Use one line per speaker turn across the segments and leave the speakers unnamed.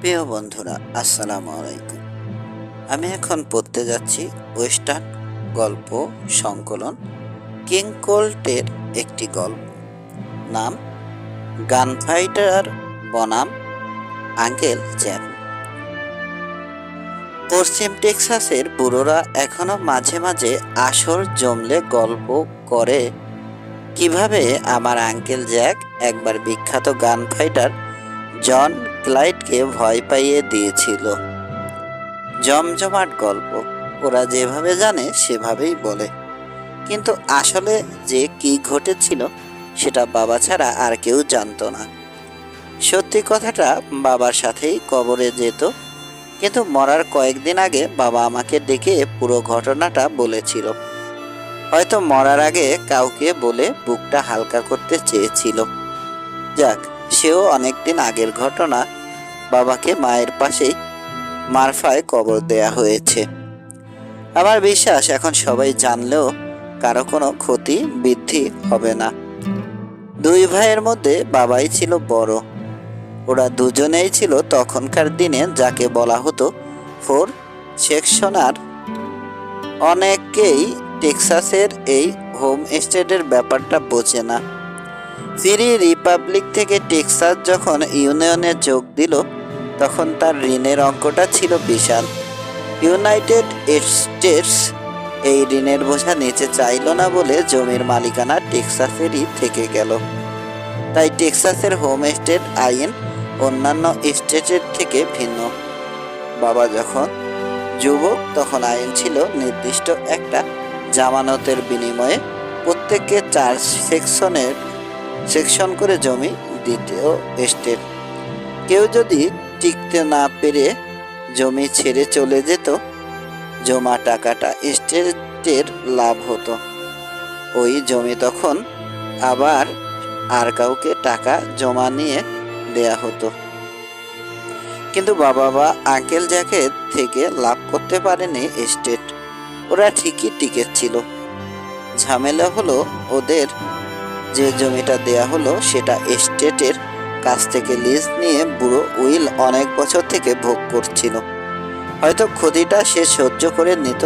প্রিয় বন্ধুরা, আসসালামু আলাইকুম। আমি এখন পড়তে যাচ্ছি ওয়েস্টার্ন গল্প সংকলন কিং কোল্টের একটি গল্প। নাম, গানফাইটার বনাম আঙ্কেল জ্যাক পশ্চিম টেক্সাসের বুড়োরা এখনও মাঝে মাঝে আসর জমলে গল্প করে, কীভাবে আমার আঙ্কেল জ্যাক, একবার বিখ্যাত গান ফাইটার জন ক্লাইডকে ভয় পাইয়ে দিয়েছিল। জমজমাট গল্প, ওরা যেভাবে জানে সেভাবেই বলে। কিন্তু আসলে যে কি ঘটেছিল, সেটা বাবা ছাড়া আর কেউ জানতো না। সত্যি কথাটা বাবার সাথেই কবরে যেত, কিন্তু মরার কয়েকদিন আগে বাবা আমাকে ডেকে পুরো ঘটনাটা বলেছিল। হয়তো মরার আগে কাউকে বলে বুকটা হালকা করতে চেয়েছিল। যাক, সেও অনেকদিন আগের ঘটনা বাবাকে মায়ের পাশেই মারফায় কবর দেয়া হয়েছে। আমার বিশ্বাস, এখন সবাই জানলেও কারও কোনো ক্ষতি, বৃদ্ধি হবে না। দুই ভাইয়ের মধ্যে বাবাই ছিল বড়। ওরা দুজনেই ছিল তখনকার দিনে, যাকে বলা হতো ফোর সেকশনার। অনেকেই টেক্সাসের এই হোম স্টেটের ব্যাপারটা বোঝে না। ফ্রি রিপাবলিক থেকে টেক্সাস যখন ইউনিয়নে যোগ দিল তখন তার ঋণের অঙ্কটা ছিল বিশাল। ইউনাইটেড স্টেটস এই ঋণের বোঝা নিচে চাইল না বলে জমির মালিকানা টেক্সাসেরই থেকে গেল। তাই টেক্সাসের হোম স্টেট আইন অন্যান্য স্টেটের থেকে ভিন্ন। বাবা যখন যুবক, তখন আইন ছিল নির্দিষ্ট একটা জামানতের বিনিময়ে প্রত্যেককে চার সেকশনের, সেকশন করে জমি দ্বিতীয় স্টেট কেউ যদি টিকতে না পেরে জমি ছেড়ে চলে যেত। জমা টাকাটা স্টেটের লাভ হতো। ওই জমি তখন আবার আর কাউকে টাকা জমা নিয়ে দেয়া হতো। কিন্তু বাবা বা আঙ্কেল জ্যাকে থেকে লাভ করতে পারেনি স্টেট ওরা ঠিকই টিকেছিল ঝামেলা হলো ওদের, যে জমিটা দেয়া হলো সেটা এস্টেটের কাছ থেকে লিজ নিয়ে বুড়ো উইল অনেক বছর থেকে ভোগ করছিল। হয়তো ক্ষতিটা সে সহ্য করে নিত,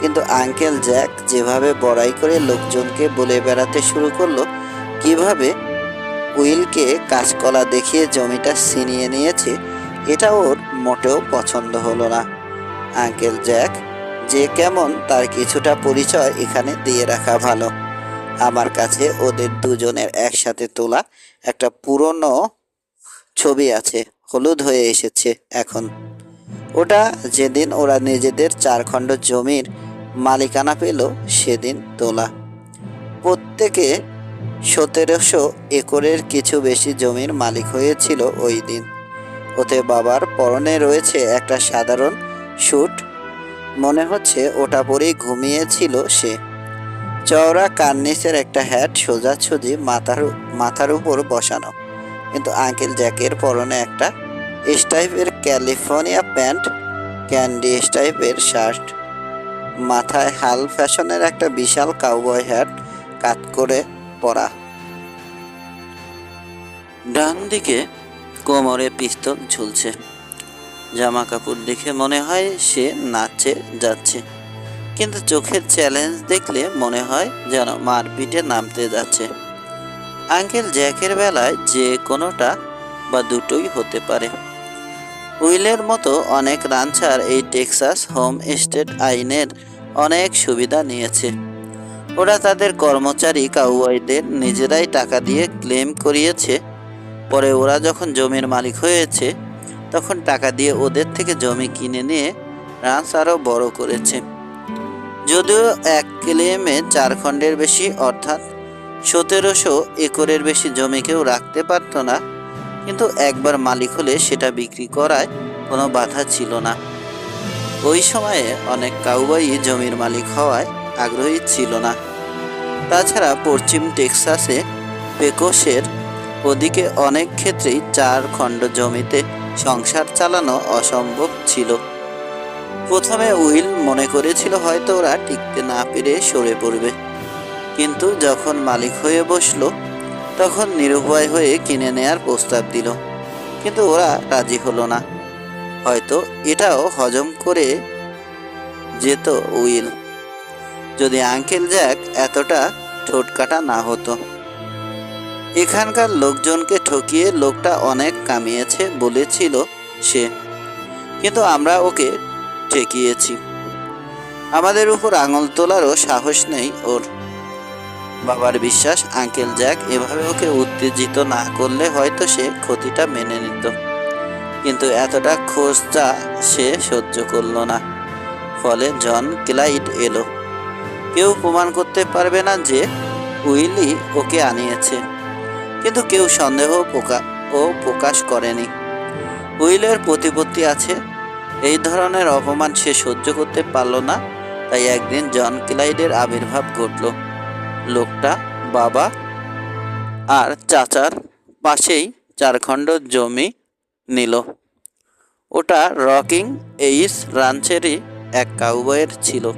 কিন্তু আঙ্কেল জ্যাক যেভাবে বড়াই করে লোকজনকে বলে বেড়াতে শুরু করল, কীভাবে উইলকে কাজকলা দেখিয়ে জমিটা ছিনিয়ে নিয়েছে, এটা ওর মোটেও পছন্দ হলো না। আঙ্কেল জ্যাক, যে কেমন তার কিছুটা পরিচয় এখানে দিয়ে রাখা ভালো। আমার কাছে ওদের দুজনের একসাথে তোলা একটা পুরনো ছবি আছে, হলুদ হয়ে এসেছে এখন। ওটা যেদিন ওরা নিজেদের চারখণ্ড জমির মালিকানা পেল, সেদিন তোলা। প্রত্যেকে সতেরোশো একরের কিছু বেশি জমির মালিক হয়েছিল ওই দিন। ওতে বাবার পরনে রয়েছে একটা সাধারণ স্যুট। মনে হচ্ছে ওটা পরেই ঘুমিয়েছিল সে। চওড়া কার্নিসের একটা হ্যাট সোজাসুজি মাথার মাথার উপর বসানো। কিন্তু আঙ্কেল জ্যাকের পরনে একটা স্টাইপের ক্যালিফোর্নিয়া প্যান্ট, ক্যান্ডি স্টাইপের শার্ট, মাথায় হাল ফ্যাশনের একটা বিশাল কাউবয় হ্যাট কাত করে পরা। ডান দিকে কোমরে পিস্তল ঝুলছে। জামা কাপড় দেখে মনে হয় সে নাচে যাচ্ছে। কিন্তু চোখের চ্যালেঞ্জ দেখলে মনে হয় যেন মারপিটে নামতে যাচ্ছে। আঙ্কেল জ্যাকের বেলায় যে কোনোটা বা দুটোই হতে পারে। উইলের মতো অনেক রাঞ্চার এই টেক্সাস হোম স্টেট আইনের অনেক সুবিধা নিয়েছে। ওরা তাদের কর্মচারী কাউবয়দের নিজেরাই টাকা দিয়ে ক্লেম করিয়েছে। পরে ওরা যখন জমির মালিক হয়েছে, তখন টাকা দিয়ে ওদের থেকে জমি কিনে নিয়ে রাঞ্চ আরও বড় করেছে। যদিও এক ক্লেমে চার খণ্ডের বেশি, অর্থাৎ সতেরোশো একরের বেশি জমি কেউ রাখতে পারত না, কিন্তু একবার মালিক হলে সেটা বিক্রি করায় কোনো বাধা ছিল না। ওই সময়ে অনেক কাউবাই জমির মালিক হওয়ায় আগ্রহী ছিল না। তাছাড়া পশ্চিম টেক্সাসে পেকোসের ওদিকে অনেক ক্ষেত্রেই চার খণ্ড জমিতে সংসার চালানো অসম্ভব ছিল। প্রথমে উইল মনে করেছিল হয়তো ওরা টিকতে না পেরে সরে পড়বে। কিন্তু যখন মালিক হয়ে বসল, তখন নিরুপায় হয়ে কিনে নেয়ার প্রস্তাব দিল। কিন্তু ওরা রাজি হলো না। হয়তো এটাও হজম করে যেত উইল। যদি আঙ্কেল জ্যাক এতটা ঠোঁটকাটা না হতো। এখানকার লোকজনকে ঠকিয়ে লোকটা অনেক কামিয়েছে বলেছিল সে। কিন্তু আমরা ওকে ঠেকিয়েছি আমাদের উপর আঙুল তোলারও সাহস নেই ওর। বাবার বিশ্বাস, আঙ্কেল জ্যাক এভাবে ওকে উত্তেজিত না করলে হয়তো সে ক্ষতিটা মেনে নিত। কিন্তু এতটা খোঁজটা সে সহ্য করল না। ফলে জন ক্লাইড এলো। কেউ প্রমাণ করতে পারবে না যে উইলি ওকে আনিয়েছে। কিন্তু কেউ সন্দেহ প্রকা ও প্রকাশ করেনি। উইলের প্রতিপত্তি আছে এই ধরনের অপমান সে সহ্য করতে পারল না। তাই একদিন জন ক্লাইডের আবির্ভাব ঘটল। লোকটা, বাবা আর চাচার পাশেই চারখণ্ড জমি নিল। ওটা রকিং এইস রাঞ্চেরই এক কাউবয়ের ছিল।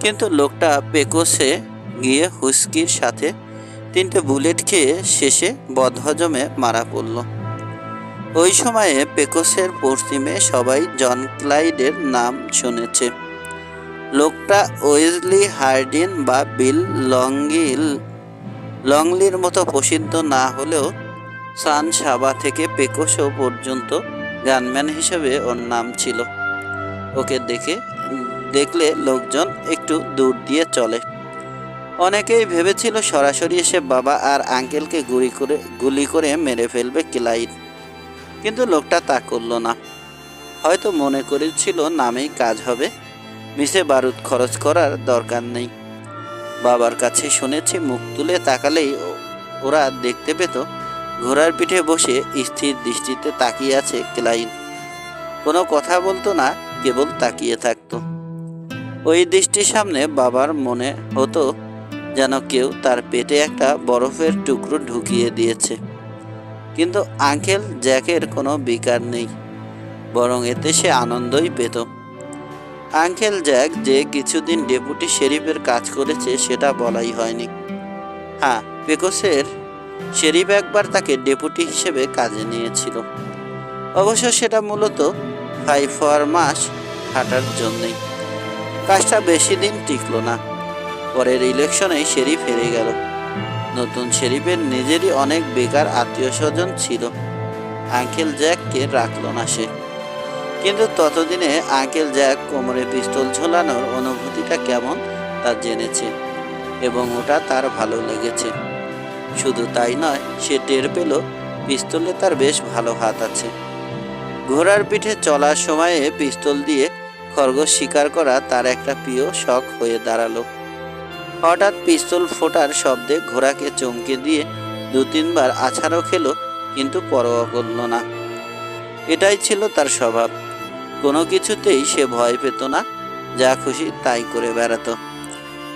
কিন্তু লোকটা পেকোসে গিয়ে হুস্কির সাথে তিনটে বুলেট খেয়ে শেষে বদহজমে মারা পড়ল। ওই সময়ে পেকোসের পশ্চিমে সবাই জন ক্লাইডের নাম শুনেছে। লোকটা ওয়েজলি হার্ডিন বা বিল লঙ্গিল লংলির মতো প্রসিদ্ধ না হলেও সান সাবা থেকে পেকোসো পর্যন্ত গানম্যান হিসেবে ওর নাম ছিল। ওকে দেখে, দেখলে লোকজন একটু দূর দিয়ে চলে। অনেকেই ভেবেছিল সরাসরি এসে বাবা আর আঙ্কেলকে গুলি করে গুলি করে মেরে ফেলবে ক্লাইড। কিন্তু লোকটা তা করল না। হয়তো মনে করেছিল নামেই কাজ হবে। মিশে বারুদ খরচ করার দরকার নেই। বাবার কাছে শুনেছি মুখ তুলে তাকালেই ওরা দেখতে পেত, ঘোড়ার পিঠে বসে স্থির দৃষ্টিতে তাকিয়ে আছে ক্লাইন। কোনো কথা বলতো না, কেবল তাকিয়ে থাকতো। ওই দৃষ্টির সামনে বাবার মনে হতো যেন কেউ তার পেটে একটা বরফের টুকরো ঢুকিয়ে দিয়েছে। কিন্তু আঙ্কেল জ্যাকের কোনো বিকার নেই, বরং এতে সে আনন্দই পেত। আঙ্কেল জ্যাক যে কিছুদিন ডেপুটি শেরিফের কাজ করেছে সেটা বলাই হয়নি। হ্যাঁ পেকোসের শেরিফ একবার তাকে ডেপুটি হিসেবে কাজে নিয়েছিল। অবশ্য সেটা মূলত ফাইভ ফোয়ার মাস হাঁটার জন্যই। কাজটা বেশি দিন টিকলো না। পরের ইলেকশনে শেরিফ হেরে গেল। নতুন শেরিফের নিজেরই অনেক বেকার আত্মীয় স্বজন ছিল। আঙ্কেল জ্যাককে রাখল না সে। কিন্তু ততদিনে আঙ্কেল জ্যাক কোমরে পিস্তল ঝোলানোর অনুভূতিটা কেমন তা জেনেছে এবং ওটা তার ভালো লেগেছে। শুধু তাই নয়, সে টের পেল পিস্তলে তার বেশ ভালো হাত আছে। ঘোড়ার পিঠে চলার সময়ে পিস্তল দিয়ে খরগোশ শিকার করা তার একটা প্রিয় শখ হয়ে দাঁড়াল। হঠাৎ পিস্তল ফোটার শব্দে ঘোড়াকে চমকে দিয়ে দু তিনবার আছাড়ও খেলো, কিন্তু পরোয়া করল না। এটাই ছিল তার স্বভাব। কোনো কিছুতেই সে ভয় পেত না, যা খুশি তাই করে বেড়াতো।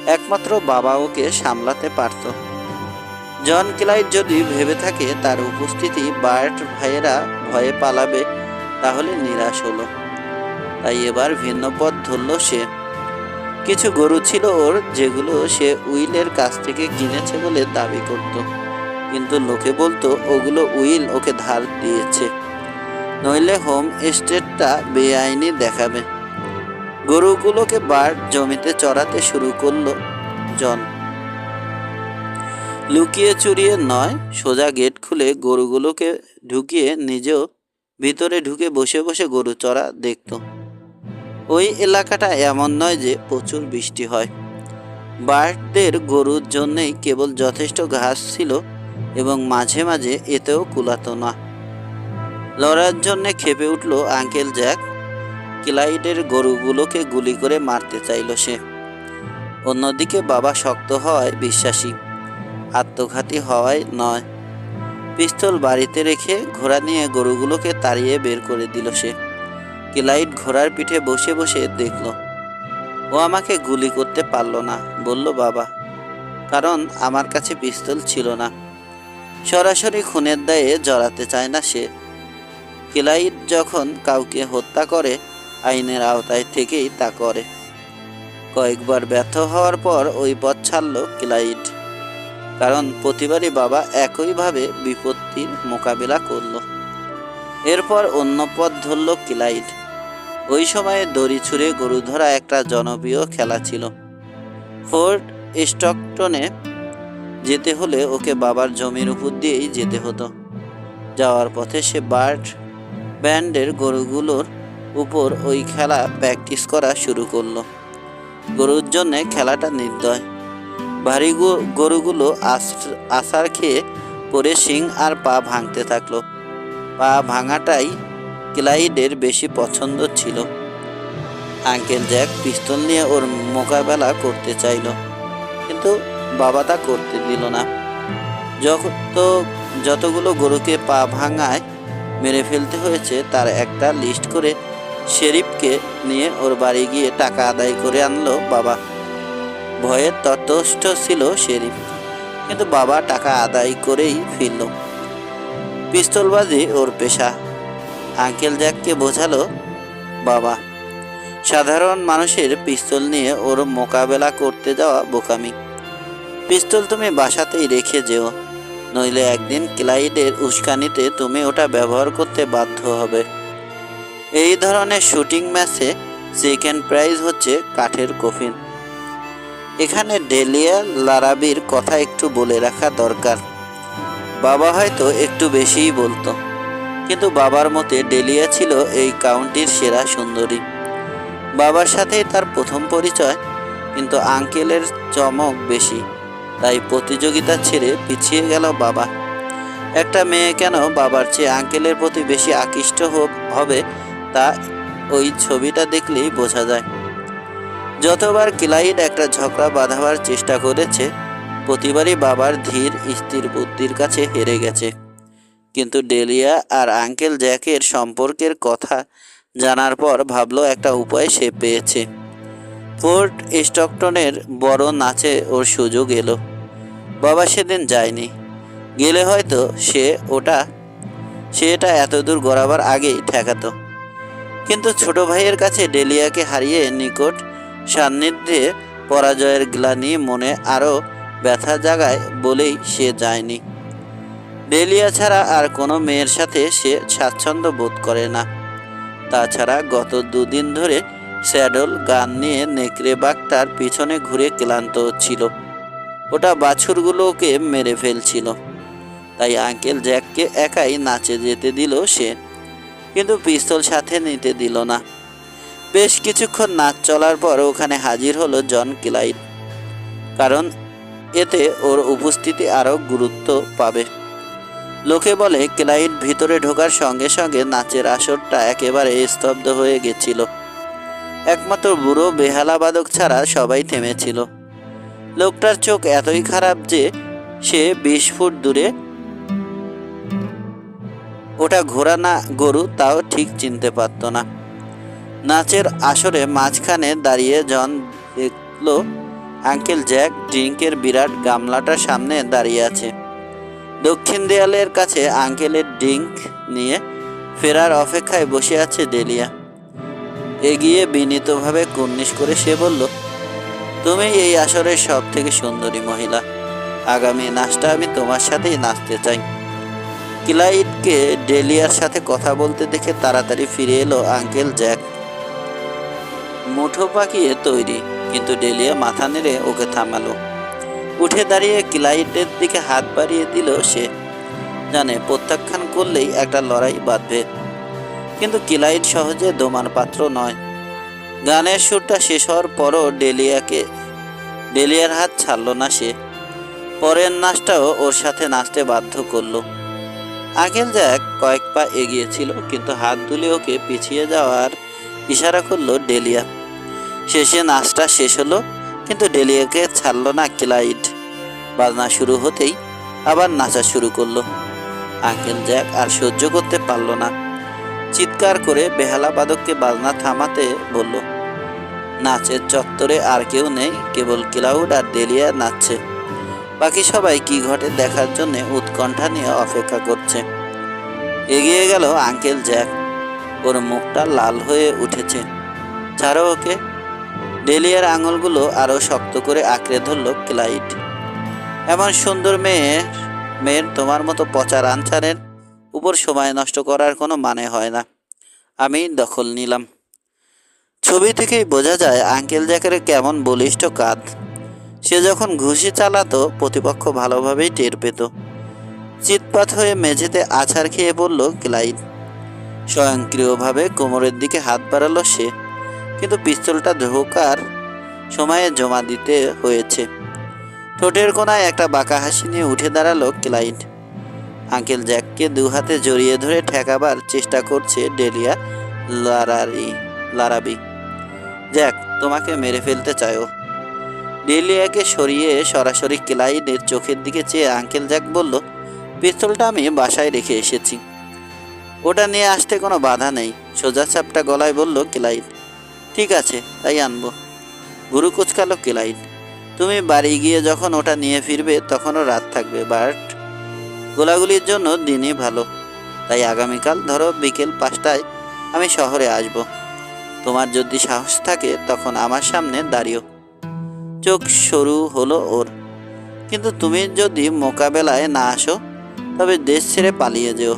একমাত্র বাবা ওকে সামলাতে পারত। জন ক্লাইড যদি ভেবে থাকে তার উপস্থিতি বার্ট ভাইয়েরা ভয়ে পালাবে, তাহলে নিরাশ হলো। তাই এবার ভিন্ন পথ ধরল সে। কিছু গরু ছিল ওর, যেগুলো সে উইলের কাছ থেকে কিনেছে বলে দাবি করত। কিন্তু লোকে বলতো, ওগুলো উইল ওকে ধার দিয়েছে। নইলে হোম এস্টেটটা বেআইনি দেখাবে। গরুগুলোকে বার্ড জমিতে চড়াতে শুরু করল জন। লুকিয়ে চুরিয়ে নয়, সোজা গেট খুলে গরুগুলোকে ঢুকিয়ে নিজেও ভিতরে ঢুকে বসে বসে গরু চড়া দেখতো। ওই এলাকাটা এমন নয় যে প্রচুর বৃষ্টি হয়। বার্ডদের গরুর জন্যেই কেবল যথেষ্ট ঘাস ছিল এবং মাঝে মাঝে এতেও কুলাতো না। লড়ার জন্যে খেপে উঠল আঙ্কেল জ্যাক। ক্লাইডের গরুগুলোকে গুলি করে মারতে চাইল সে। অন্যদিকে বাবা শক্ত হওয়ায় বিশ্বাসী, আত্মঘাতী হওয়ায় নয়। পিস্তল বাড়িতে রেখে ঘোড়া নিয়ে গরুগুলোকে তাড়িয়ে বের করে দিল সে। ক্লাইড ঘোড়ার পিঠে বসে বসে দেখল। ও আমাকে গুলি করতে পারল না, বলল, বাবা, কারণ আমার কাছে পিস্তল ছিল না। সরাসরি খুনের দায়ে জড়াতে চায় না সে। ক্লাইড যখন কাউকে হত্যা করে, আইনের আওতায় থেকেই তা করে। কয়েকবার ব্যর্থ হওয়ার পর ওই পথ ছাড়ল ক্লাইড। কারণ প্রতিবারই বাবা একইভাবে বিপত্তির মোকাবিলা করল। এরপর অন্য পথ ধরল কিলাইট ওই সময়ে দড়ি ছুঁড়ে গরু ধরা একটা জনপ্রিয় খেলা ছিল। ফোর্ট স্টকটনে যেতে হলে ওকে বাবার জমির উপর দিয়েই যেতে হতো। যাওয়ার পথে সে বার্ড ব্যান্ডের গরুগুলোর উপর ওই খেলা প্র্যাকটিস করা শুরু করল। গরুর জন্যে খেলাটা নির্দয়। ভারী গরুগুলো আস- আছাড় খেয়ে পরে শিং আর পা ভাঙতে থাকল। পা ভাঙাটাই ক্লাইডের বেশি পছন্দ ছিল। আঙ্কেল জ্যাক পিস্তল নিয়ে ওর মোকাবেলা করতে চাইলো, কিন্তু বাবা তা করতে দিল না। যত যতগুলো গরুকে পা ভাঙায় মেরে ফেলতে হয়েছে, তার একটা লিস্ট করে শেরিফকে নিয়ে ওর বাড়ি গিয়ে টাকা আদায় করে আনলো বাবা। ভয়ে ততষ্ট ছিল শেরিফ, কিন্তু বাবা টাকা আদায় করেই ফিরল। পিস্তলবাজি ওর পেশা। আঙ্কেল জ্যাককে বোঝালো, বাবা, সাধারণ মানুষের পিস্তল নিয়ে ওর মোকাবেলা করতে যাওয়া বোকামি। পিস্তল তুমি বাসাতেই রেখে যেও, নইলে একদিন ক্লাইডের উস্কানিতে তুমি ওটা ব্যবহার করতে বাধ্য হবে। এই ধরনের শুটিং ম্যাচে সেকেন্ড প্রাইজ হচ্ছে কাঠের কফিন। এখানে ডেলিয়া লারাবির কথা একটু বলে রাখা দরকার। বাবা হয়তো একটু বেশিই বলতো। কিন্তু বাবার মতে ডেলিয়া ছিল এই কাউন্টির সেরা সুন্দরী। বাবার সাথেই তার প্রথম পরিচয়, কিন্তু আঙ্কেলের চমক বেশি, তাই প্রতিযোগিতা ছেড়ে পিছিয়ে গেল বাবা। একটা মেয়ে কেন বাবার চেয়ে আঙ্কেলের প্রতি বেশি আকৃষ্ট হবে তা ওই ছবিটা দেখলেই বোঝা যায়। যতবার কিলাইড একটা ঝগড়া বাঁধাবার চেষ্টা করেছে, প্রতিবারই বাবার ধীর, স্থির বুদ্ধির কাছে হেরে গেছে। কিন্তু ডেলিয়া আর আঙ্কেল জ্যাকের সম্পর্কের কথা জানার পর ভাবলো একটা উপায় সে পেয়েছে। ফোর্ট স্টকটনের বড় নাচে ওর সুযোগ এলো। বাবা সেদিন যায়নি। গেলে হয়তো সে ওটা, সে এটা এতদূর গড়াবার আগেই ঠেকাতো। কিন্তু ছোট ভাইয়ের কাছে ডেলিয়াকে হারিয়ে নিকট সান্নিধ্যে পরাজয়ের গ্লানি মনে আরও ব্যথা জাগায় বলেই সে যায়নি। ডেলিয়া ছাড়া আর কোনো মেয়ের সাথে সে স্বাচ্ছন্দ্য বোধ করে না। তাছাড়া গত দুদিন ধরে স্যাডল গান নিয়ে নেকড়ে বাঘটার পিছনে ঘুরে ক্লান্ত ছিল। ওটা বাছুরগুলোকে মেরে ফেলছিল। তাই আঙ্কেল জ্যাককে একাই নাচে যেতে দিল সে, কিন্তু পিস্তল সাথে নিতে দিল না। বেশ কিছুক্ষণ নাচ চলার পর ওখানে হাজির হলো জন কিলাইড কারণ এতে ওর উপস্থিতি আরও গুরুত্ব পাবে। লোকে বলে ক্লাইড ভিতরে ঢোকার সঙ্গে সঙ্গে নাচের আসরটা একেবারে স্তব্ধ হয়ে গেছিল। একমাত্র বুড়ো বেহালা বাদক ছাড়া সবাই থেমেছিল। লোকটার চোখ এতই খারাপ যে সে বিশ ফুট দূরে ওটা ঘোড়া না গরু তাও ঠিক চিনতে পারত না। নাচের আসরে মাঝখানে দাঁড়িয়ে জন দেখল, আঙ্কেল জ্যাক ড্রিঙ্কের বিরাট গামলাটার সামনে দাঁড়িয়ে আছে। দক্ষিণ দেয়ালের কাছে আঙ্কেলের ড্রিঙ্ক নিয়ে ফেরার অপেক্ষায় বসে আছে ডেলিয়া। এগিয়ে বিনীতভাবে কুর্নিশ করে সে বলল, তুমি এই আসরের সব থেকে সুন্দরী মহিলা। আগামী নাচটা আমি তোমার সাথেই নাচতে চাই। ক্লাইডকে ডেলিয়ার সাথে কথা বলতে দেখে তাড়াতাড়ি ফিরে এলো আঙ্কেল জ্যাক। মুঠো পাকিয়ে তৈরি, কিন্তু ডেলিয়া মাথা নেড়ে ওকে থামালো। উঠে দাঁড়িয়ে ক্লাইডের দিকে হাত বাড়িয়ে দিল সে। জানে, প্রত্যাখ্যান করলেই একটা লড়াই বাঁধবে। কিন্তু কিলাইড সহজে দোমার পাত্র নয়। গানের সুরটা শেষ হওয়ার পরও ডেলিয়াকে, ডেলিয়ার হাত ছাড়লো না সে। পরের নাচটাও ওর সাথে নাচতে বাধ্য করল। আঙ্কেল জ্যাক কয়েক পা এগিয়েছিল, কিন্তু হাত তুলে ওকে পিছিয়ে যাওয়ার ইশারা করল ডেলিয়া। শেষে নাচটা শেষ হলো। কিন্তু ডেলিয়াকে ছাড়লো না ক্লাইড বাজনা শুরু হতেই আবার নাচা শুরু করল। আঙ্কেল জ্যাক আর সহ্য করতে পারল না। চিৎকার করে বেহালা বাদককে বাজনা থামাতে বলল, নাচের চত্বরে আর কেউ নেই, কেবল ক্লাউড আর ডেলিয়া নাচছে। বাকি সবাই কি ঘটে দেখার জন্য উৎকণ্ঠা নিয়ে অপেক্ষা করছে। এগিয়ে গেল আঙ্কেল জ্যাক। ওর মুখটা লাল হয়ে উঠেছে। ছাড়ো ওকে ডেলিয়ার আঙুলগুলো আরও শক্ত করে আঁকড়ে ধরল ক্লাইড। এমন সুন্দর মেয়ে, মেয়ের তোমার মতো পচা রানচারের উপর সময় নষ্ট করার কোনো মানে হয় না। আমি দখল নিলাম। ছবি থেকেই বোঝা যায় আঙ্কেল জ্যাকের কেমন বলিষ্ঠ কাঁধ। সে যখন ঘুষি চালাতো, প্রতিপক্ষ ভালোভাবেই টের পেত। চিৎপাত হয়ে মেঝেতে আছাড় খেয়ে পড়ল ক্লাইড। স্বয়ংক্রিয়ভাবে কোমরের দিকে হাত বাড়ালো সে। কিন্তু পিস্তলটা ধোকার সময়ে জমা দিতে হয়েছে। ঠোঁটের কোনায় একটা বাঁকা হাসি নিয়ে উঠে দাঁড়াল ক্লাইড আঙ্কেল জ্যাককে দু হাতে জড়িয়ে ধরে ঠেকাবার চেষ্টা করছে ডেলিয়া লারারি, লারাবি। জ্যাক, তোমাকে মেরে ফেলতে চায়ও। ডেলিয়াকে সরিয়ে সরাসরি ক্লাইডের চোখের দিকে চেয়ে আঙ্কেল জ্যাক বলল, পিস্তলটা আমি বাসায় রেখে এসেছি। ওটা নিয়ে আসতে কোনো বাধা নেই। সোজা চাপটা গলায় বলল ক্লাইড ঠিক আছে, তাই আনব। গুরু কুচকালো ক্লাইড তুমি বাড়ি গিয়ে যখন ওটা নিয়ে ফিরবে, তখনও রাত থাকবে, বাট গোলাগুলির জন্য দিনই ভালো। তাই আগামীকাল ধরো বিকেল পাঁচটায় আমি শহরে আসব। তোমার যদি সাহস থাকে, তখন আমার সামনে দাঁড়িও। চোখ সরু হলো ওর। কিন্তু তুমি যদি মোকাবেলায় না আসো, তবে দেশ ছেড়ে পালিয়ে যেও।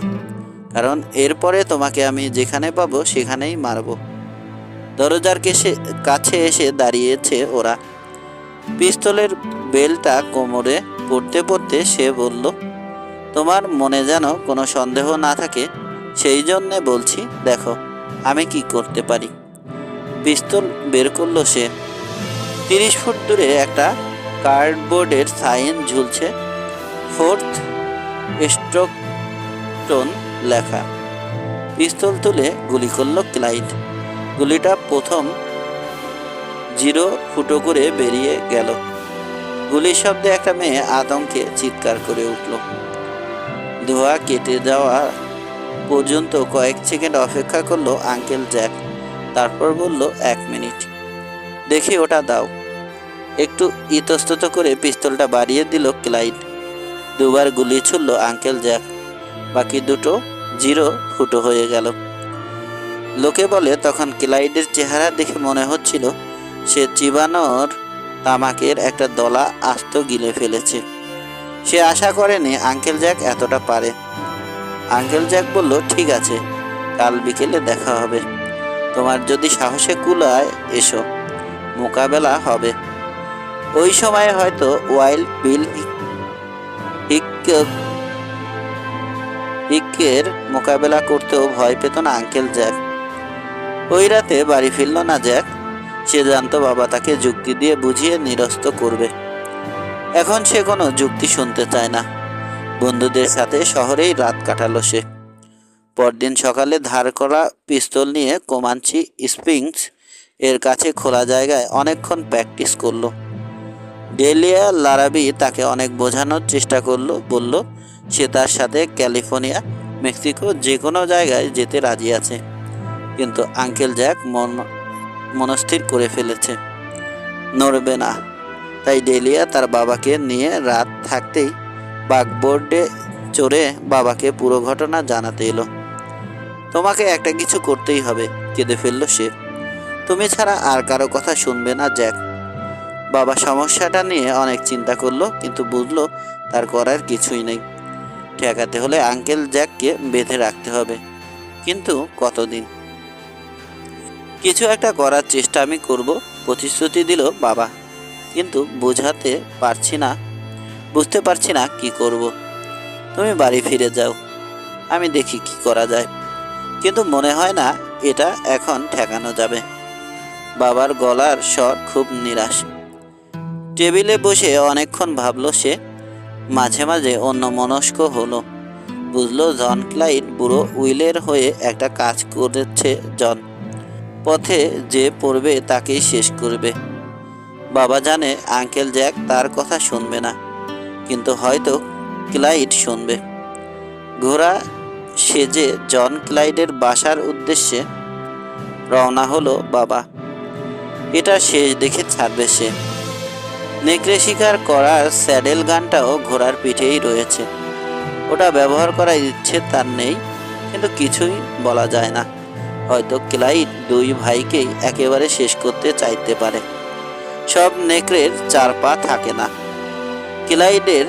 কারণ এরপরে তোমাকে আমি যেখানে পাবো, সেখানেই মারবো। দরজার কেসে কাছে এসে দাঁড়িয়েছে ওরা। পিস্তলের বেলটা কোমরে পড়তে পড়তে সে বলল, তোমার মনে যেন কোনো সন্দেহ না থাকে, সেই জন্যে বলছি, দেখো, আমি কি করতে পারি? পিস্তল বের করল সে। তিরিশ ফুট দূরে একটা কার্ডবোর্ডের সাইন ঝুলছে, ফোর্থ স্ট্রোকটন লেখা। পিস্তল তুলে গুলি করল ক্লাইড গুলিটা প্রথম জিরো ফুটো করে বেরিয়ে গেল। গুলির শব্দে একটা মেয়ে আতঙ্কে চিৎকার করে উঠল। ধোয়া কেটে যাওয়া পর্যন্ত কয়েক সেকেন্ড অপেক্ষা করল আঙ্কেল জ্যাক। তারপর বলল, এক মিনিট। দেখি ওটা দাও। একটু ইতস্তত করে পিস্তলটা বাড়িয়ে দিল ক্লাইড। দুবার গুলি ছুড়ল আঙ্কেল জ্যাক। বাকি দুটো জিরো ফুটো হয়ে গেল। লোকে বলে, তখন ক্লাইডের চেহারা দেখে মনে হচ্ছিল সে চিবানোর তামাকের একটা দলা আস্ত গিলে ফেলেছে। সে আশা করেনি আঙ্কেল জ্যাক এতটা পারে। আঙ্কেল জ্যাক বলল, ঠিক আছে, কাল বিকেলে দেখা হবে। তোমার যদি সাহসে কুলায়, এসো। মোকাবেলা হবে। ওই সময় হয়তো ওয়াইল্ড বিল হিক- হিকের মোকাবেলা করতেও ভয় পেত না আঙ্কেল জ্যাক। ওই রাতে বাড়ি ফিরল না জ্যাক। সে জানতো বাবা তাকে যুক্তি দিয়ে বুঝিয়ে নিরস্ত করবে। এখন সে কোনো যুক্তি শুনতে চায় না। বন্ধুদের সাথে শহরেই রাত কাটালো সে। পরদিন সকালে ধার করা পিস্তল নিয়ে কোমাঞ্চি স্প্রিংস এর কাছে খোলা জায়গায় অনেকক্ষণ প্র্যাকটিস করল। ডেলিয়া লারাবি তাকে অনেক বোঝানোর চেষ্টা করল, বলল, সে তার সাথে ক্যালিফোর্নিয়া, মেক্সিকো যে কোনো জায়গায় যেতে রাজি আছে। কিন্তু আঙ্কেল জ্যাক মন, মনস্থির করে ফেলেছে। নড়বে না। তাই ডেলিয়া তার বাবাকে নিয়ে রাত থাকতেই বাগবোর্ডে চড়ে বাবাকে পুরো ঘটনা জানাতে এলো। তোমাকে একটা কিছু করতেই হবে, কেঁদে ফেলল সে। তুমি ছাড়া আর কারও কথা শুনবে না, জ্যাক। বাবা সমস্যাটা নিয়ে অনেক চিন্তা করল, কিন্তু বুঝলো তার করার কিছুই নেই। ঠেকাতে হলে আঙ্কেল জ্যাককে বেঁধে রাখতে হবে। কিন্তু কতদিন? কিছু একটা করার চেষ্টা আমি করব, প্রতিশ্রুতি দিল বাবা। কিন্তু বোঝাতে পারছি না, বুঝতে পারছি না কি করব। তুমি বাড়ি ফিরে যাও, আমি দেখি কি করা যায়। কিন্তু মনে হয় না এটা এখন ঠেকানো যাবে। বাবার গলার স্বর খুব নিরাশ। টেবিলে বসে অনেকক্ষণ ভাবলো সে, মাঝে মাঝে অন্য মনস্ক হলো। বুঝলো জন ক্লাইড বুড়ো উইলের হয়ে একটা কাজ করেছে জন। পথে যে পড়বে তাকেই শেষ করবে। বাবা জানে আঙ্কেল জ্যাক তার কথা শুনবে না, কিন্তু হয়তো ক্লাইড শুনবে। ঘোড়া সেজে জন ক্লাইডের বাসার উদ্দেশ্যে রওনা হলো বাবা। এটা শেষ দেখে ছাড়বে সে। নেকড়ে শিকার করার স্যাডেল গানটাও ঘোড়ার পিঠেই রয়েছে। ওটা ব্যবহার করার ইচ্ছে তার নেই, কিন্তু কিছুই বলা যায় না। হয়তো ক্লাইড দুই ভাইকেই একেবারে শেষ করতে চাইতে পারে। সব নেকড়ের চার পা থাকে না। ক্লাইডের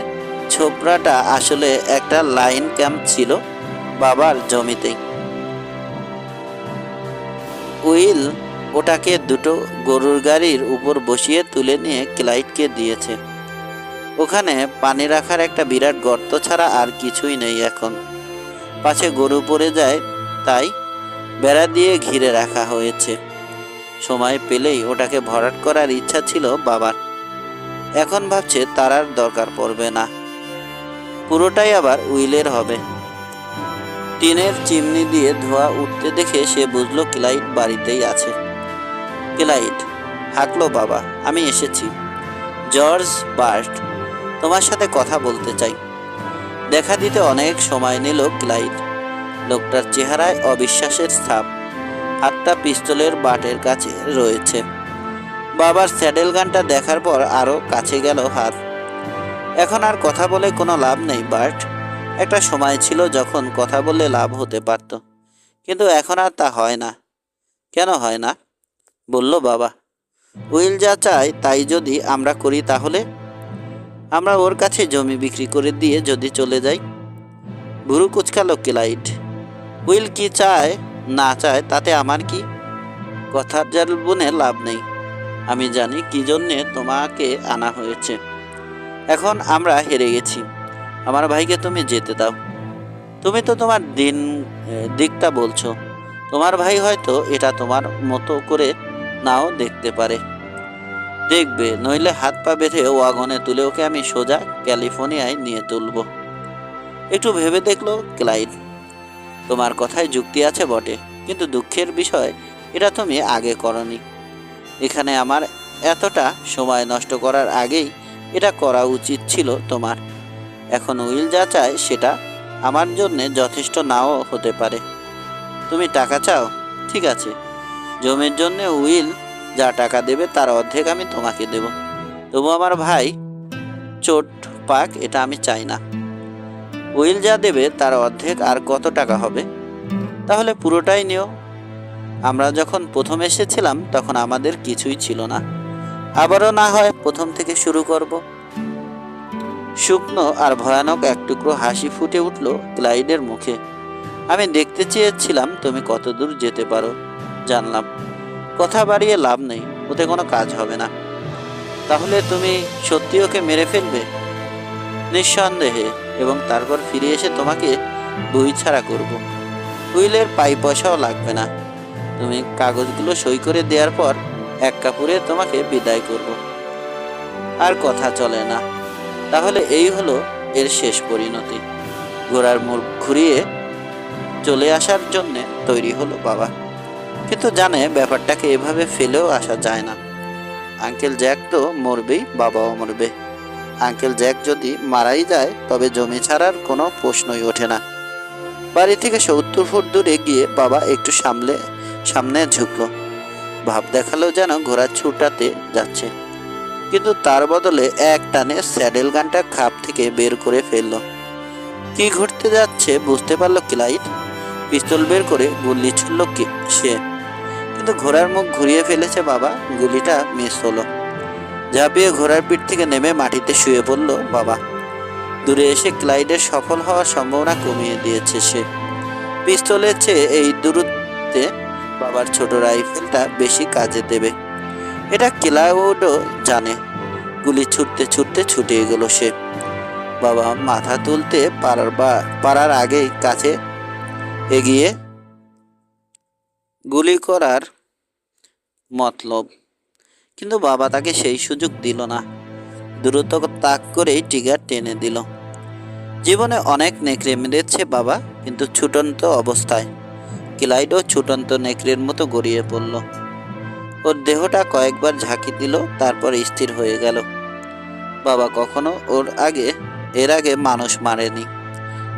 ছোপড়াটা আসলে একটা লাইন ক্যাম্প ছিল বাবার জমিতেই। উইল ওটাকে দুটো গরুর গাড়ির উপর বসিয়ে তুলে নিয়ে ক্লাইটকে দিয়েছে। ওখানে পানি রাখার একটা বিরাট গর্ত ছাড়া আর কিছুই নেই এখন। পাশে গরু পড়ে যায়, তাই বেড়া দিয়ে ঘিরে রাখা হয়েছে। সময় পেলেই ওটাকে ভরাট করার ইচ্ছা ছিল বাবার। এখন ভাবছে তার আর দরকার পড়বে না। পুরোটাই আবার উইলের হবে। টিনের চিমনি দিয়ে ধোয়া উঠতে দেখে সে বুঝলো ক্লাইট বাড়িতেই আছে। ক্লাইট হাঁকলো বাবা, আমি এসেছি। জর্জ বার্ট, তোমার সাথে কথা বলতে চাই। দেখা দিতে অনেক সময় নিল ক্লাইট লোকটার চেহারায় অবিশ্বাসের ছাপ। হাতটা পিস্তলের বাটের কাছে রয়েছে। বাবার স্যাডেল গানটা দেখার পর আরও কাছে গেল হাত। এখন আর কথা বলে কোনো লাভ নেই, বার্ট। একটা সময় ছিল যখন কথা বললে লাভ হতে পারত। কিন্তু এখন আর তা হয় না। কেন হয় না? বলল বাবা। উইল যা চায় তাই যদি আমরা করি তাহলে? আমরা ওর কাছে জমি বিক্রি করে দিয়ে যদি চলে যাই? ভুরু কুচকালো কিলাইট উইল কি চায়, না চায়, তাতে আমার কি? কথার জাল বুনে লাভ নেই। আমি জানি কি জন্যে তোমাকে আনা হয়েছে। এখন আমরা হেরে গেছি। আমার ভাইকে তুমি যেতে দাও। তুমি তো তোমার দিন দিকটা বলছো। তোমার ভাই হয়তো এটা তোমার মতো করে নাও দেখতে পারে। দেখবে, নইলে হাত পা বেঁধে ওয়াগনে তুলে ওকে আমি সোজা ক্যালিফোর্নিয়ায় নিয়ে তুলবো। একটু ভেবে দেখল ক্লাইড তোমার কথায় যুক্তি আছে বটে, কিন্তু দুঃখের বিষয় এটা তুমি আগে করনি। এখানে আমার এতটা সময় নষ্ট করার আগেই এটা করা উচিত ছিল তোমার। এখন উইল যা চায় সেটা আমার জন্যে যথেষ্ট নাও হতে পারে। তুমি টাকা চাও? ঠিক আছে। জমির জন্য উইল যা টাকা দেবে তার অর্ধেক আমি তোমাকে দেব। তবু আমার ভাই চোট পাক, এটা আমি চাই না। উইল যা দেবে তার অর্ধেক আর কত টাকা হবে? তাহলে পুরোটাই নিও। আমরা যখন প্রথম এসেছিলাম, তখন আমাদের কিছুই ছিল না। আবারও না হয় প্রথম থেকে শুরু করব। শুকনো আর ভয়ানক এক টুকরো হাসি ফুটে উঠল ক্লাইডের মুখে। আমি দেখতে চেয়েছিলাম, তুমি কতদূর যেতে পারো? জানলাম। কথা বাড়িয়ে লাভ নেই, ওতে কোনো কাজ হবে না। তাহলে তুমি সত্যি ওকে মেরে ফেলবে? নিঃসন্দেহে। এবং তারপর ফিরে এসে তোমাকে বই ছাড়া করব। উইলের পাই পয়সাও লাগবে না। তুমি কাগজগুলো সই করে দেওয়ার পর এক কাপড়ে তোমাকে বিদায় করব। আর কথা চলে না। তাহলে এই হলো এর শেষ পরিণতি। ঘোড়ার মুখ ঘুরিয়ে চলে আসার জন্যে তৈরি হলো বাবা। কিন্তু জানে ব্যাপারটাকে এভাবে ফেলেও আসা যায় না। আঙ্কেল জ্যাক তো মরবেই, বাবাও মরবে। আঙ্কেল জ্যাক যদি মারাই যায়, তবে জমি ছাড়ার কোনো প্রশ্নই ওঠে না। বাড়ি থেকে সত্তর ফুট দূরে গিয়ে বাবা একটু সামলে, সামনে ঝুঁকলো। ভাব দেখাল যেন ঘোড়ার ছুটাতে যাচ্ছে। কিন্তু তার বদলে এক টানে স্যাডেল গানটা খাপ থেকে বের করে ফেলল। কি ঘটতে যাচ্ছে বুঝতে পারল ক্লাইট পিস্তল বের করে গুলি ছুড়ল সে? কিন্তু ঘোড়ার মুখ ঘুরিয়ে ফেলেছে বাবা, গুলিটা মিস হলো। ঝাঁপিয়ে ঘোড়ার পিঠ থেকে নেমে মাটিতে শুয়ে পড়ল বাবা। দূরে এসে ক্লাইডের সফল হওয়ার সম্ভাবনা কমিয়ে দিয়েছে সে। পিস্তলের চেয়ে এই দূরত্বে বাবার ছোট রাইফেলটা বেশি কাজে দেবে। এটা ক্লাউডও জানে। গুলি ছুটতে ছুটতে ছুটে গেল সে। বাবা মাথা তুলতে পারার বা, পারার আগেই কাছে এগিয়ে গুলি করার মতলব কিন্তু বাবা তাকে সেই সুযোগ দিল না। দ্রুত তাক করেই টিগার টেনে দিল। জীবনে অনেক নেকড়ে মেরেছে বাবা, কিন্তু ছুটন্ত অবস্থায়। কিলাইডও ছুটন্ত নেকড়ের মতো গড়িয়ে পড়ল। ওর দেহটা কয়েকবার ঝাঁকি দিল, তারপর স্থির হয়ে গেল। বাবা কখনো ওর আগে, এর আগে মানুষ মারেনি,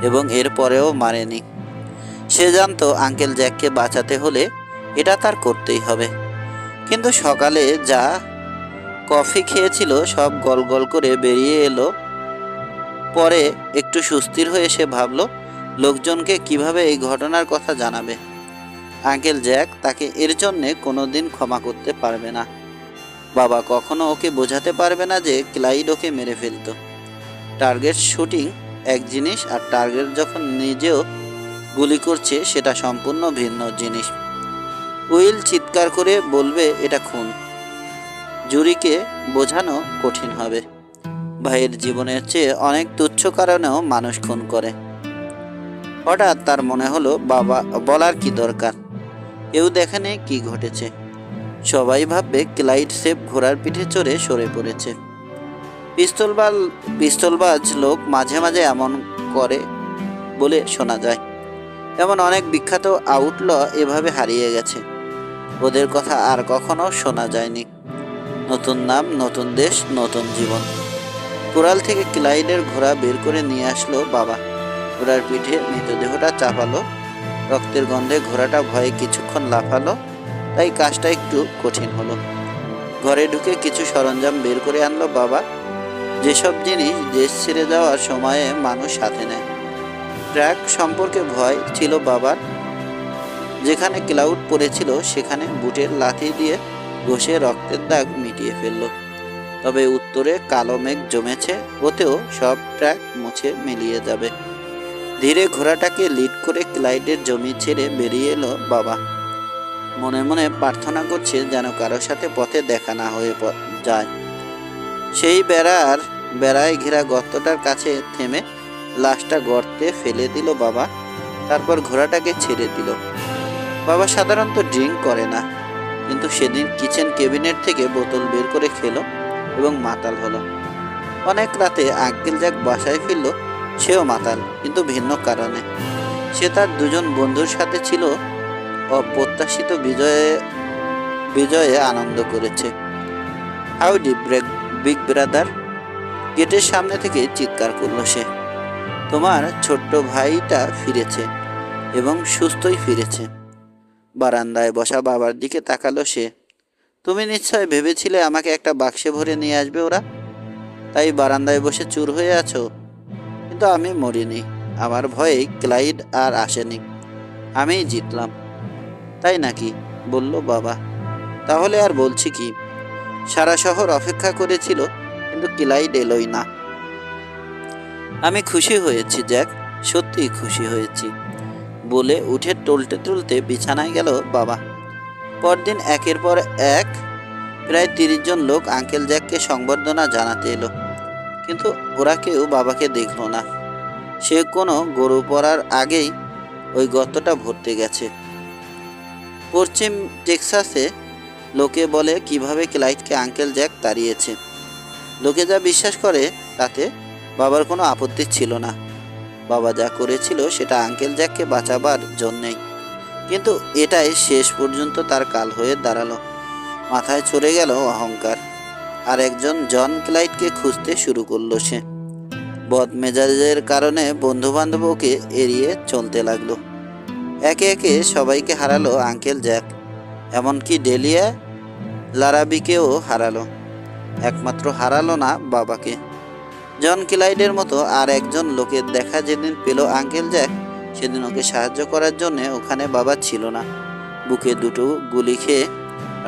এবং এর পরেও মারেনি। সে জানতো আঙ্কেল জ্যাককে বাঁচাতে হলে এটা তার করতেই হবে। কিন্তু সকালে যা কফি খেয়েছিল সব গল গল করে বেরিয়ে এলো। পরে একটু সুস্থির হয়ে সে ভাবলো, লোকজনকে কীভাবে এই ঘটনার কথা জানাবে? আঙ্কেল জ্যাক তাকে এর জন্যে কোনোদিন ক্ষমা করতে পারবে না। বাবা কখনো ওকে বোঝাতে পারবে না যে ক্লাইড ওকে মেরে ফেলতো। টার্গেট শুটিং এক জিনিস আর টার্গেট যখন নিজেও গুলি করছে সেটা সম্পূর্ণ ভিন্ন জিনিস। উইল চিৎকার করে বলবে, এটা খুন। জুরিকে বোঝানো কঠিন হবে। ভাইয়ের জীবনের চেয়ে অনেক তুচ্ছ কারণেও মানুষ খুন করে। হঠাৎ তার মনে হলো, বাবা, বলার কি দরকার? কেউ দেখেনি কি ঘটেছে? সবাই ভাববে, ক্লাইড সেফ ঘোড়ার পিঠে চড়ে সরে পড়েছে। পিস্তলবাল পিস্তলবাজ লোক মাঝে মাঝে এমন করে বলে শোনা যায়। এমন অনেক বিখ্যাত আউটল এভাবে হারিয়ে গেছে। ওদের কথা আর কখনো শোনা যায়নি। নতুন নাম, নতুন দেশ, নতুন জীবন। কোরাল থেকে ক্লাইডের ঘোড়া বের করে নিয়ে আসলো বাবা। ঘোড়ার পিঠে মৃতদেহটা চাপালো। রক্তের গন্ধে ঘোড়াটা ভয়ে কিছুক্ষণ লাফালো। তাই কাজটা একটু কঠিন হলো। ঘরে ঢুকে কিছু সরঞ্জাম বের করে আনলো বাবা। যেসব জিনিস দেশ ছেড়ে যাওয়ার সময়ে মানুষ সাথে নেয়। ট্র্যাক সম্পর্কে ভয় ছিল বাবার। যেখানে ক্লাউড পড়েছিল, সেখানে বুটের লাথি দিয়ে ঘষে রক্তের দাগ মিটিয়ে ফেলল। তবে উত্তরে কালো মেঘ জমেছে, ওতেও সব ট্র্যাক মুছে মিলিয়ে যাবে। ধীরে ঘোড়াটাকে লিড করে ক্লাইডের জমি ছেড়ে বেরিয়ে এলো বাবা। মনে মনে প্রার্থনা করছে যেন কারোর সাথে পথে দেখা না হয়ে যায়। সেই বেড়ার, বেড়ায় ঘেরা গর্তটার কাছে থেমে লাশটা গর্তে ফেলে দিল বাবা। তারপর ঘোড়াটাকে ছেড়ে দিল। বাবা সাধারণত ড্রিঙ্ক করে না। কিন্তু সেদিন কিচেন কেবিনেট থেকে বোতল বের করে খেলো এবং মাতাল হলো। অনেক রাতে আঙ্কেল যাক বাসায় ফিরল, সেও মাতাল, কিন্তু ভিন্ন কারণে। সে তার দুজন বন্ধুর সাথে ছিল অপ্রত্যাশিত বিজয়ে বিজয়ে আনন্দ করেছে। Howdy break, big brother? গেটের সামনে থেকে চিৎকার করল সে। তোমার ছোট্ট ভাইটা ফিরেছে এবং সুস্থই ফিরেছে। বারান্দায় বসা বাবার দিকে তাকালো সে। তুমি নিশ্চয় ভেবেছিলে আমাকে একটা বাক্সে ভরে নিয়ে আসবে ওরা? তাই বারান্দায় বসে চুর হয়ে আছো? কিন্তু আমি মরিনি। আমার ভয়ে ক্লাইড আর আসেনি। আমিই জিতলাম। তাই নাকি? বলল বাবা। তাহলে আর বলছি কি? সারা শহর অপেক্ষা করেছিল, কিন্তু ক্লাইড এলোই না। আমি খুশি হয়েছি, জ্যাক। সত্যিই খুশি হয়েছি। বলে উঠে টলতে টলতে বিছানায় গেল বাবা। পরদিন একের পর এক প্রায় তিরিশ জন লোক আঙ্কেল জ্যাককে সংবর্ধনা জানাতে এলো। কিন্তু ওরা কেউ বাবাকে দেখল না। সে কোনো গরু পড়ার আগেই ওই গর্তটা ভরতে গেছে। পশ্চিম টেক্সাসে লোকে বলে কীভাবে ক্লাইটকে আঙ্কেল জ্যাক তাড়িয়েছে। লোকে যা বিশ্বাস করে তাতে বাবার কোনো আপত্তি ছিল না। বাবা যা করেছিল সেটা আঙ্কেল জ্যাককে বাঁচাবার জন্যেই। কিন্তু এটাই শেষ পর্যন্ত তার কাল হয়ে দাঁড়াল। মাথায় চড়ে গেল অহংকার। আর একজন জন ক্লাইটকে খুঁজতে শুরু করল সে। বদ মেজাজের কারণে বন্ধু বান্ধবকে এড়িয়ে চলতে লাগল। একে একে সবাইকে হারালো আঙ্কেল জ্যাক এমনকি ডেলিয়া লারাবিকেও হারালো। একমাত্র হারালো না বাবাকে। জন ক্লাইডের মতো আর একজন লোকের দেখা যেদিন পেল আঙ্কেল জ্যাক, সেদিন ওকে সাহায্য করার জন্য ওখানে বাবা ছিল না। বুকে দুটো গুলি খেয়ে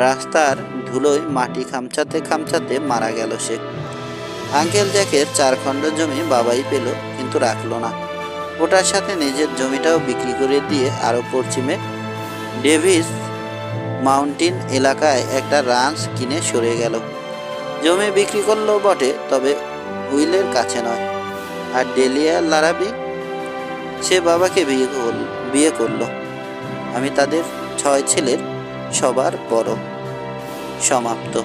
রাস্তার ধুলোয় মাটি খামচাতে খামচাতে মারা গেল সে। আঙ্কেল জ্যাকের চার খণ্ড জমি বাবাই পেল, কিন্তু রাখল না। ওটার সাথে নিজের জমিটাও বিক্রি করে দিয়ে আরও পশ্চিমে ডেভিস মাউন্টেন এলাকায় একটা রাঞ্চ কিনে সরে গেল। জমি বিক্রি করল বটে, তবে উইলের কাছে নয়। আর ডেলিয়া লারাবি, সে বাবাকে বিয়ে করল বিয়ে করল। আমি তাদের ছয় ছেলের সবার বড়। সমাপ্ত।